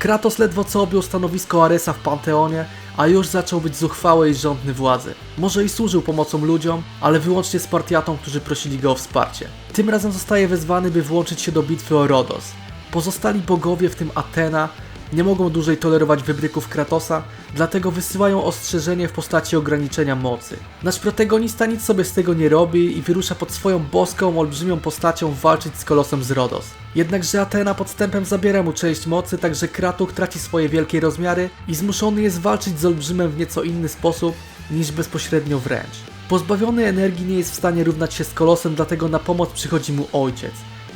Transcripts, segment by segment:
Kratos ledwo co objął stanowisko Aresa w Panteonie, a już zaczął być zuchwały i rządny władzy. Może i służył pomocą ludziom, ale wyłącznie Spartiatom, którzy prosili go o wsparcie. Tym razem zostaje wezwany, by włączyć się do bitwy o Rodos. Pozostali bogowie, w tym Atena, nie mogą dłużej tolerować wybryków Kratosa, dlatego wysyłają ostrzeżenie w postaci ograniczenia mocy. Nasz protagonista nic sobie z tego nie robi i wyrusza pod swoją boską, olbrzymią postacią walczyć z kolosem z Rodos. Jednakże Atena podstępem zabiera mu część mocy, także Kratuch traci swoje wielkie rozmiary i zmuszony jest walczyć z olbrzymem w nieco inny sposób niż bezpośrednio wręcz. Pozbawiony energii nie jest w stanie równać się z kolosem, dlatego na pomoc przychodzi mu ojciec,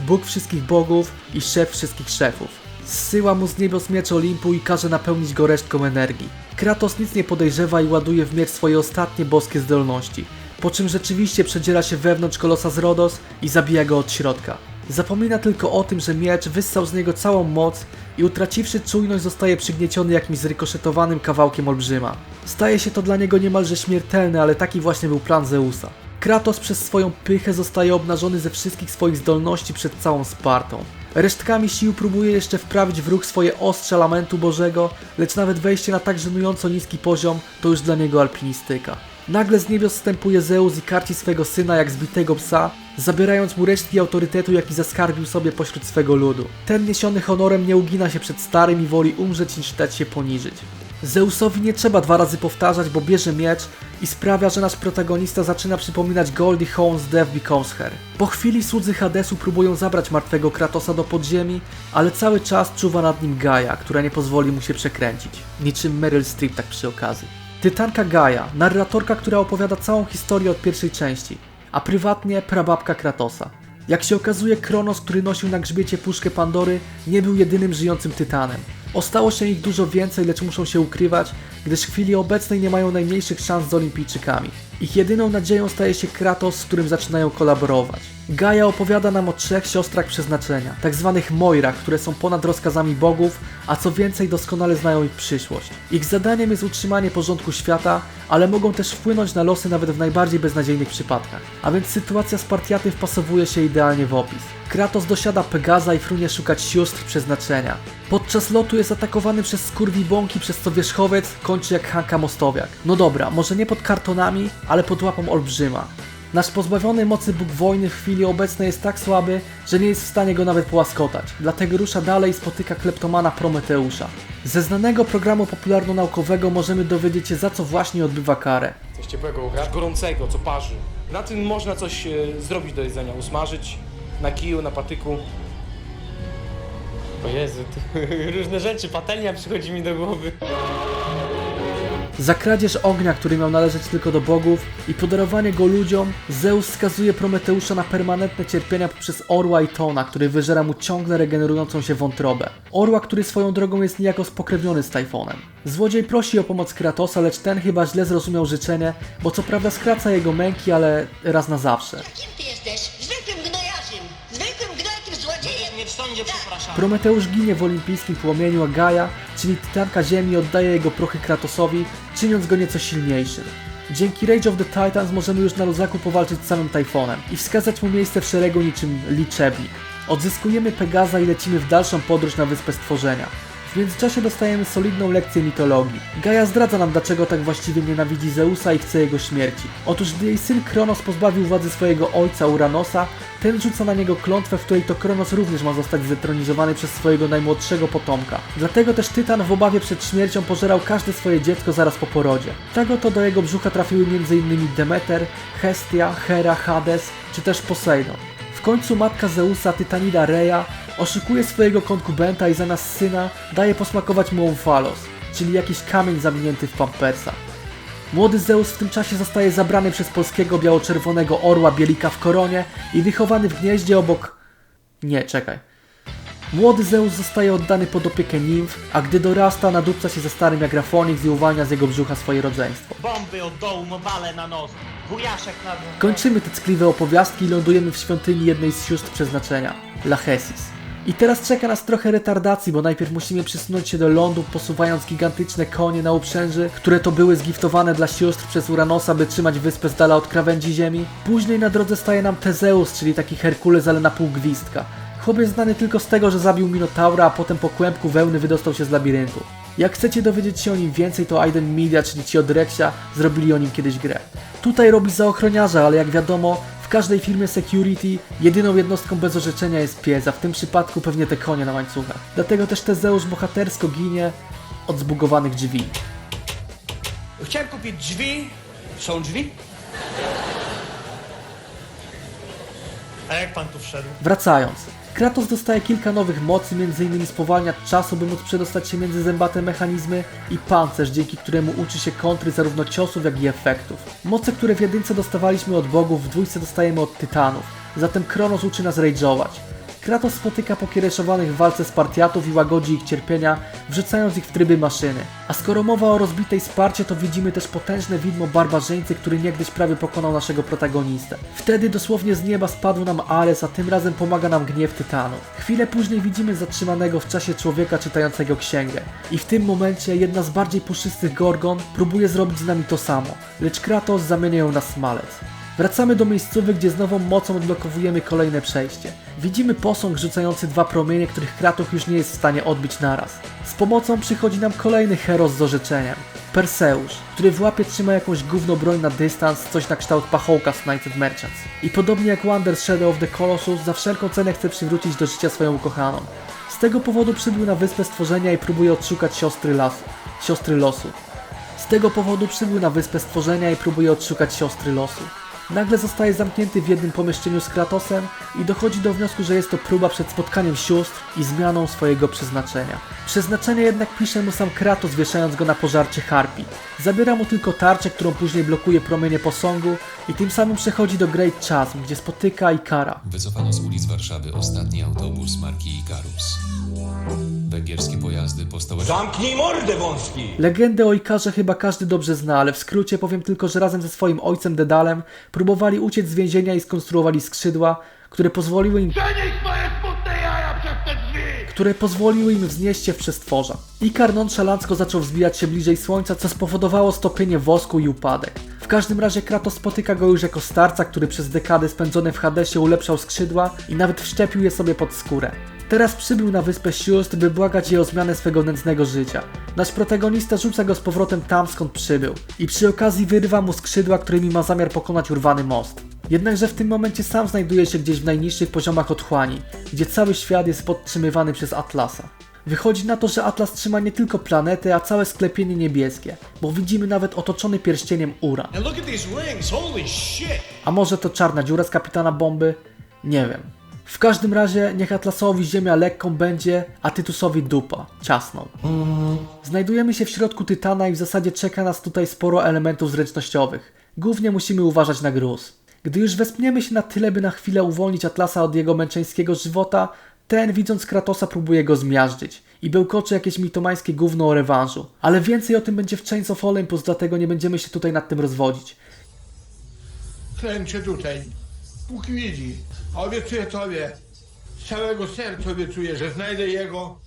Bóg wszystkich bogów i szef wszystkich szefów. Zsyła mu z niebios miecz Olimpu i każe napełnić go resztką energii. Kratos nic nie podejrzewa i ładuje w miecz swoje ostatnie boskie zdolności, po czym rzeczywiście przedziera się wewnątrz kolosa z Rodos i zabija go od środka. Zapomina tylko o tym, że miecz wyssał z niego całą moc i utraciwszy czujność zostaje przygnieciony jakimś zrykoszetowanym kawałkiem olbrzyma. Staje się to dla niego niemalże śmiertelne, ale taki właśnie był plan Zeusa. Kratos przez swoją pychę zostaje obnażony ze wszystkich swoich zdolności przed całą Spartą. Resztkami sił próbuje jeszcze wprawić w ruch swoje ostrze lamentu Bożego, lecz nawet wejście na tak żenująco niski poziom to już dla niego alpinistyka. Nagle z niebios wstępuje Zeus i karci swego syna jak zbitego psa, zabierając mu resztki autorytetu, jaki zaskarbił sobie pośród swego ludu. Ten niesiony honorem nie ugina się przed starym i woli umrzeć niż dać się poniżyć. Zeusowi nie trzeba dwa razy powtarzać, bo bierze miecz i sprawia, że nasz protagonista zaczyna przypominać Goldie Hawn's Death Becomes Her. Po chwili słudzy Hadesu próbują zabrać martwego Kratosa do podziemi, ale cały czas czuwa nad nim Gaia, która nie pozwoli mu się przekręcić. Niczym Meryl Streep tak przy okazji. Tytanka Gaia, narratorka, która opowiada całą historię od pierwszej części, a prywatnie prababka Kratosa. Jak się okazuje, Kronos, który nosił na grzbiecie puszkę Pandory, nie był jedynym żyjącym tytanem. Ostało się ich dużo więcej, lecz muszą się ukrywać, gdyż w chwili obecnej nie mają najmniejszych szans z olimpijczykami. Ich jedyną nadzieją staje się Kratos, z którym zaczynają kolaborować. Gaia opowiada nam o trzech siostrach przeznaczenia, tak zwanych Moirach, które są ponad rozkazami bogów, a co więcej doskonale znają ich przyszłość. Ich zadaniem jest utrzymanie porządku świata, ale mogą też wpłynąć na losy nawet w najbardziej beznadziejnych przypadkach. A więc sytuacja Spartiaty wpasowuje się idealnie w opis. Kratos dosiada Pegaza i frunie szukać sióstr przeznaczenia. Podczas lotu jest atakowany przez skurwibąki, przez co wierzchowiec kończy jak Hanka Mostowiak. No dobra, może nie pod kartonami, ale pod łapą olbrzyma. Nasz pozbawiony mocy Bóg wojny w chwili obecnej jest tak słaby, że nie jest w stanie go nawet połaskotać. Dlatego rusza dalej i spotyka kleptomana Prometeusza. Ze znanego programu popularno-naukowego możemy dowiedzieć się za co właśnie odbywa karę. Coś ciepłego ugrać, gorącego, co parzy. Na tym można coś e, zrobić do jedzenia, usmażyć na kiju, na patyku. O Jezu, tu różne rzeczy, patelnia przychodzi mi do głowy. Za kradzież ognia, który miał należeć tylko do bogów i podarowanie go ludziom, Zeus skazuje Prometeusza na permanentne cierpienia poprzez orła i tona, który wyżera mu ciągle regenerującą się wątrobę. Orła, który swoją drogą jest niejako spokrewniony z Tajfonem. Złodziej prosi o pomoc Kratosa, lecz ten chyba źle zrozumiał życzenie, bo co prawda skraca jego męki, ale raz na zawsze. Ty jesteś? Zwykłym Prometeusz ginie w olimpijskim płomieniu, a Gaia, czyli tytanka ziemi, oddaje jego prochy Kratosowi, czyniąc go nieco silniejszym. Dzięki Rage of the Titans możemy już na luzaku powalczyć z samym Tajfonem i wskazać mu miejsce w szeregu niczym liczebnik. Odzyskujemy Pegaza i lecimy w dalszą podróż na Wyspę Stworzenia. W międzyczasie dostajemy solidną lekcję mitologii. Gaia zdradza nam, dlaczego tak właściwie nienawidzi Zeusa i chce jego śmierci. Otóż gdy jej syn Kronos pozbawił władzy swojego ojca Uranosa, ten rzuca na niego klątwę, w której to Kronos również ma zostać zdetronizowany przez swojego najmłodszego potomka. Dlatego też Tytan w obawie przed śmiercią pożerał każde swoje dziecko zaraz po porodzie. Tego to do jego brzucha trafiły m.in. Demeter, Hestia, Hera, Hades czy też Poseidon. W końcu matka Zeusa, Tytanida Reja, oszukuje swojego konkubenta i zamiast syna daje posmakować mu Omphalos, czyli jakiś kamień zawinięty w pampersa. Młody Zeus w tym czasie zostaje zabrany przez polskiego biało-czerwonego orła Bielika w koronie i wychowany w gnieździe obok... Nie, czekaj. Młody Zeus zostaje oddany pod opiekę nimf, a gdy dorasta nadupca się ze starym jak Rafonix i uwalnia z jego brzucha swoje rodzeństwo. Bomby od dołu, mobale na nos, wujaszek na. Kończymy te ckliwe opowiastki i lądujemy w świątyni jednej z sióstr przeznaczenia, Lachesis. I teraz czeka nas trochę retardacji, bo najpierw musimy przesunąć się do lądu, posuwając gigantyczne konie na uprzęży, które to były zgiftowane dla sióstr przez Uranosa, by trzymać wyspę z dala od krawędzi ziemi. Później na drodze staje nam Tezeus, czyli taki Herkules, ale na pół gwizdka. Chłopiec znany tylko z tego, że zabił Minotaura, a potem po kłębku wełny wydostał się z labiryntu. Jak chcecie dowiedzieć się o nim więcej, to Aiden Media, czyli ci od Rexia, zrobili o nim kiedyś grę. Tutaj robi za ochroniarza, ale jak wiadomo, każdej firmie security jedyną jednostką bez orzeczenia jest pies, a w tym przypadku pewnie te konie na łańcuchach. Dlatego też Tezeusz bohatersko ginie od zbugowanych drzwi. Chciałem kupić drzwi. Są drzwi? A jak pan tu wszedł? Wracając. Kratos dostaje kilka nowych mocy, m.in. spowalnia czasu, by móc przedostać się między zębate mechanizmy i pancerz, dzięki któremu uczy się kontry zarówno ciosów, jak i efektów. Moce, które w jedynce dostawaliśmy od bogów, w dwójce dostajemy od tytanów, zatem Kronos uczy nas rage'ować. Kratos spotyka pokiereszowanych w walce Spartiatów i łagodzi ich cierpienia, wrzucając ich w tryby maszyny. A skoro mowa o rozbitej Sparcie, to widzimy też potężne widmo barbarzyńcy, który niegdyś prawie pokonał naszego protagonistę. Wtedy dosłownie z nieba spadł nam Ares, a tym razem pomaga nam gniew Tytanów. Chwilę później widzimy zatrzymanego w czasie człowieka czytającego księgę. I w tym momencie jedna z bardziej puszystych Gorgon próbuje zrobić z nami to samo, lecz Kratos zamienia ją na smalec. Wracamy do miejscowy, gdzie z nową mocą odblokowujemy kolejne przejście. Widzimy posąg rzucający dwa promienie, których Kratos już nie jest w stanie odbić naraz. Z pomocą przychodzi nam kolejny hero z orzeczeniem. Perseusz, który w łapie trzyma jakąś gówno broń na dystans, coś na kształt pachołka z United Merchants. I podobnie jak Wander Shadow of the Colossus, za wszelką cenę chce przywrócić do życia swoją ukochaną. Z tego powodu przybył na wyspę stworzenia i próbuje odszukać siostry lasu. Siostry losu. Z tego powodu przybył na wyspę stworzenia i próbuje odszukać siostry losu. Nagle zostaje zamknięty w jednym pomieszczeniu z Kratosem i dochodzi do wniosku, że jest to próba przed spotkaniem sióstr i zmianą swojego przeznaczenia. Przeznaczenie jednak pisze mu sam Kratos, wieszając go na pożarcie Harpii. Zabiera mu tylko tarczę, którą później blokuje promienie posągu i tym samym przechodzi do Great Chasm, gdzie spotyka Ikara. Wycofano z ulic Warszawy ostatni autobus marki Ikarus. Węgierskie pojazdy po stołecznym Zamknij mordę wąski! Legendę o Ikarze chyba każdy dobrze zna, ale w skrócie powiem tylko, że razem ze swoim ojcem Dedalem próbowali uciec z więzienia i skonstruowali skrzydła, które pozwoliły im Przenieś moje smutne jaja przez te drzwi! które pozwoliły im wznieść się w przestworza. Ikar nonszalancko zaczął wzbijać się bliżej słońca, co spowodowało stopienie wosku i upadek. W każdym razie Kratos spotyka go już jako starca, który przez dekady spędzone w Hadesie ulepszał skrzydła i nawet wszczepił je sobie pod skórę. Teraz przybył na wyspę sióstr, by błagać je o zmianę swego nędznego życia. Nasz protagonista rzuca go z powrotem tam, skąd przybył i przy okazji wyrywa mu skrzydła, którymi ma zamiar pokonać urwany most. Jednakże w tym momencie sam znajduje się gdzieś w najniższych poziomach otchłani, gdzie cały świat jest podtrzymywany przez Atlasa. Wychodzi na to, że Atlas trzyma nie tylko planetę, a całe sklepienie niebieskie, bo widzimy nawet otoczony pierścieniem Uran. Shit! A może to czarna dziura z kapitana bomby? Nie wiem. W każdym razie niech Atlasowi ziemia lekką będzie, a Tytusowi dupa, ciasną. Znajdujemy się w środku Tytana i w zasadzie czeka nas tutaj sporo elementów zręcznościowych. Głównie musimy uważać na gruz. Gdy już wespniemy się na tyle, by na chwilę uwolnić Atlasa od jego męczeńskiego żywota, ten widząc Kratosa próbuje go zmiażdżyć i bełkoczy jakieś mitomańskie gówno o rewanżu. Ale więcej o tym będzie w Chains of Olympus, dlatego nie będziemy się tutaj nad tym rozwodzić. klęczę tutaj, póki widzi. Obiecuję Tobie, z całego serca obiecuję, że znajdę Jego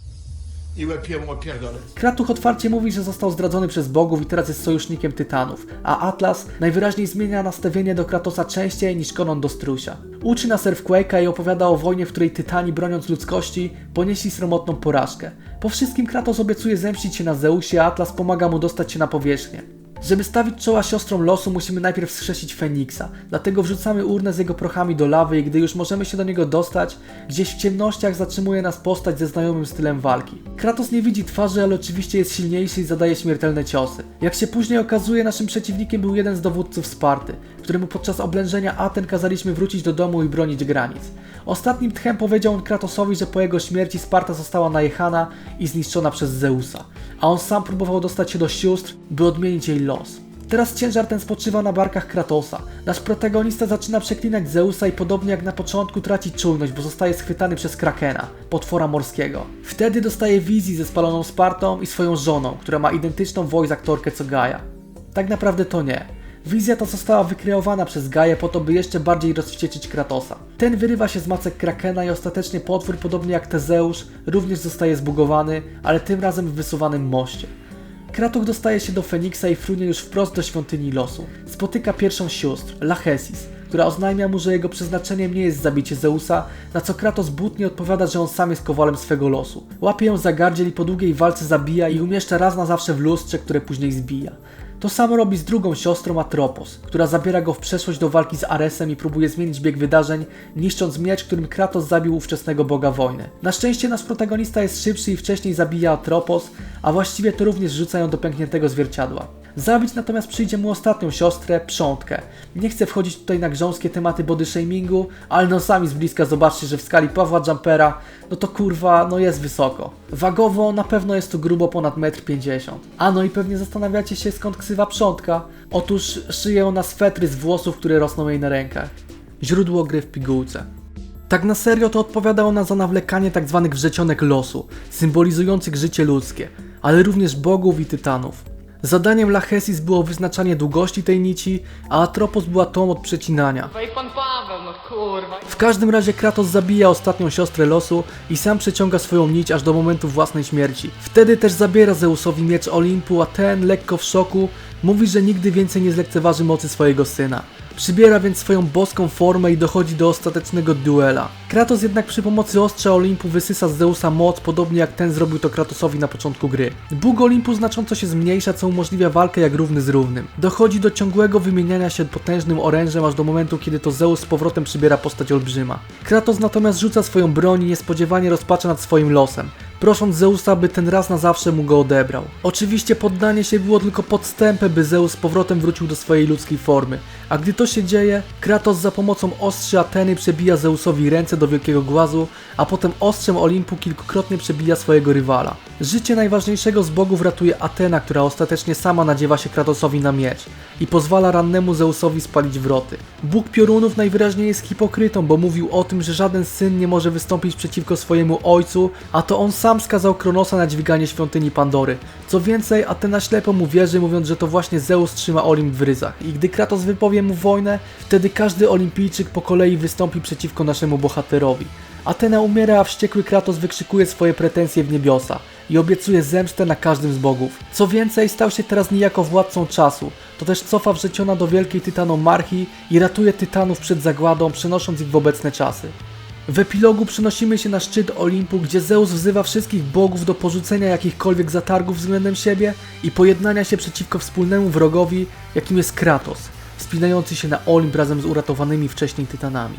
i łapię mu opierdolę. Kratuch otwarcie mówi, że został zdradzony przez bogów i teraz jest sojusznikiem Tytanów, a Atlas najwyraźniej zmienia nastawienie do Kratosa częściej niż Konon do Strusia. Uczy nas Earthquake'a i opowiada o wojnie, w której Tytani, broniąc ludzkości, ponieśli sromotną porażkę. Po wszystkim Kratos obiecuje zemścić się na Zeusie, a Atlas pomaga mu dostać się na powierzchnię. Żeby stawić czoła siostrom losu, musimy najpierw wskrzesić Feniksa. Dlatego wrzucamy urnę z jego prochami do lawy i gdy już możemy się do niego dostać, gdzieś w ciemnościach zatrzymuje nas postać ze znajomym stylem walki. Kratos nie widzi twarzy, ale oczywiście jest silniejszy i zadaje śmiertelne ciosy. Jak się później okazuje, naszym przeciwnikiem był jeden z dowódców Sparty, któremu podczas oblężenia Aten kazaliśmy wrócić do domu i bronić granic. Ostatnim tchem powiedział on Kratosowi, że po jego śmierci Sparta została najechana i zniszczona przez Zeusa, a on sam próbował dostać się do sióstr, by odmienić jej los. Teraz ciężar ten spoczywa na barkach Kratosa. Nasz protagonista zaczyna przeklinać Zeusa i podobnie jak na początku traci czujność, bo zostaje schwytany przez Krakena, potwora morskiego. Wtedy dostaje wizji ze spaloną Spartą i swoją żoną, która ma identyczną voice aktorkę co Gaia. Tak naprawdę to nie. Wizja ta została wykreowana przez Gaję po to, by jeszcze bardziej rozwścieczyć Kratosa. Ten wyrywa się z macek Krakena i ostatecznie potwór, podobnie jak Tezeusz, również zostaje zbugowany, ale tym razem w wysuwanym moście. Kratuch dostaje się do Feniksa i frunie już wprost do świątyni losu. Spotyka pierwszą sióstr, Lachesis, która oznajmia mu, że jego przeznaczeniem nie jest zabicie Zeusa, na co Kratos butnie odpowiada, że on sam jest kowalem swego losu. Łapie ją za gardziel i po długiej walce zabija i umieszcza raz na zawsze w lustrze, które później zbija. To samo robi z drugą siostrą Atropos, która zabiera go w przeszłość do walki z Aresem i próbuje zmienić bieg wydarzeń, niszcząc miecz, którym Kratos zabił ówczesnego boga wojny. Na szczęście nasz protagonista jest szybszy i wcześniej zabija Atropos, a właściwie to również rzuca ją do pękniętego zwierciadła. Zabić natomiast przyjdzie mu ostatnią siostrę, Przątkę. Nie chcę wchodzić tutaj na grząskie tematy body shamingu, ale no sami z bliska zobaczcie, że w skali Pawła Jumpera, no to kurwa, no jest wysoko. Wagowo na pewno jest to grubo ponad 1,50 m. A no i pewnie zastanawiacie się skąd ksywa Przątka. Otóż szyje ona swetry z włosów, które rosną jej na rękach. Źródło gry w pigułce. Tak na serio to odpowiada ona za nawlekanie tzw. wrzecionek losu, symbolizujących życie ludzkie, ale również bogów i tytanów. Zadaniem Lachesis było wyznaczanie długości tej nici, a Atropos była tą od przecinania. I pan Paweł, no kurwa. W każdym razie Kratos zabija ostatnią siostrę losu i sam przeciąga swoją nić aż do momentu własnej śmierci. Wtedy też zabiera Zeusowi miecz Olimpu, a ten, lekko w szoku, mówi, że nigdy więcej nie zlekceważy mocy swojego syna. Przybiera więc swoją boską formę i dochodzi do ostatecznego duela. Kratos jednak przy pomocy ostrza Olimpu wysysa z Zeusa moc, podobnie jak ten zrobił to Kratosowi na początku gry. Bóg Olimpu znacząco się zmniejsza, co umożliwia walkę jak równy z równym. Dochodzi do ciągłego wymieniania się potężnym orężem, aż do momentu, kiedy to Zeus z powrotem przybiera postać olbrzyma. Kratos natomiast rzuca swoją broń i niespodziewanie rozpacza nad swoim losem prosząc Zeusa, by ten raz na zawsze mu go odebrał. Oczywiście poddanie się było tylko podstępem, by Zeus z powrotem wrócił do swojej ludzkiej formy. A gdy to się dzieje, Kratos za pomocą ostrzy Ateny przebija Zeusowi ręce do wielkiego głazu, a potem ostrzem Olimpu kilkukrotnie przebija swojego rywala. Życie najważniejszego z bogów ratuje Atena, która ostatecznie sama nadziewa się Kratosowi na miecz i pozwala rannemu Zeusowi spalić wroty. Bóg piorunów najwyraźniej jest hipokrytą, bo mówił o tym, że żaden syn nie może wystąpić przeciwko swojemu ojcu, a to on sam skazał Kronosa na dźwiganie świątyni Pandory. Co więcej, Atena ślepo mu wierzy, mówiąc, że to właśnie Zeus trzyma Olimp w ryzach. I gdy Kratos wypowie mu wojnę, wtedy każdy olimpijczyk po kolei wystąpi przeciwko naszemu bohaterowi. Atena umiera, a wściekły Kratos wykrzykuje swoje pretensje w niebiosa i obiecuje zemstę na każdym z bogów. Co więcej, stał się teraz niejako władcą czasu. To też cofa wrzeciona do wielkiej tytanomarchii i ratuje tytanów przed zagładą, przenosząc ich w obecne czasy. W epilogu przenosimy się na szczyt Olimpu, gdzie Zeus wzywa wszystkich bogów do porzucenia jakichkolwiek zatargów względem siebie i pojednania się przeciwko wspólnemu wrogowi, jakim jest Kratos, wspinający się na Olimp razem z uratowanymi wcześniej tytanami.